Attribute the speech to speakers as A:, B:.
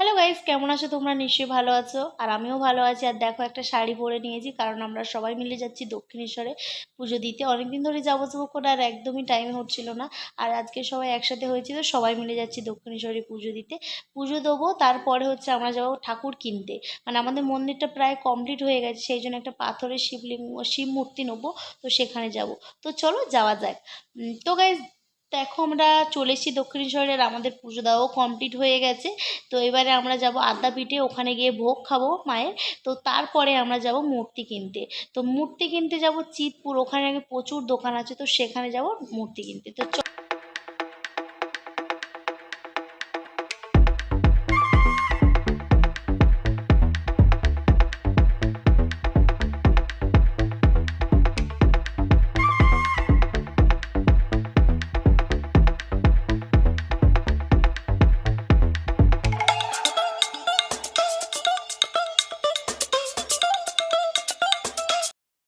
A: Hello guys কেমন আছো তোমরা? নিশ্চয়ই ভালো আছো। আর আমিও ভালো আছি। আর দেখো, একটা শাড়ি পরে নিয়েছি, কারণ আমরা সবাই মিলে যাচ্ছি দক্ষিণেশ্বরে পুজো দিতে। অনেকদিন ধরে যাব যাব করে আর একদমই টাইম হচ্ছিল না। আর আজকে সবাই একসাথে হয়েছি তো সবাই মিলে যাচ্ছি দক্ষিণেশ্বরে পুজো দিতে। পুজো দেবো, তারপরে হচ্ছে আমরা যাব ঠাকুর কিনতে। মানে আমাদের মন্দিরটা প্রায় কমপ্লিট হয়ে গেছে, সেই জন্য একটা পাথরের শিবলিঙ্গ, শিব মূর্তি নেব, তো সেখানে যাব। তো চলো, যাওয়া যাক। তো গাইজ দেখো আমরা চলে এসেছি দক্ষিণেশ্বরের আমাদের পুজো দেওয়াও কমপ্লিট হয়ে গেছে। তো এবারে আমরা যাব আদ্যাপীঠে ওখানে গিয়ে ভোগ খাব মায়ের। তো তারপরে আমরা যাব মূর্তি কিনতে। তো মূর্তি কিনতে যাব চিতপুর, ওখানে আগে প্রচুর দোকান আছে, তো সেখানে যাব মূর্তি কিনতে। তো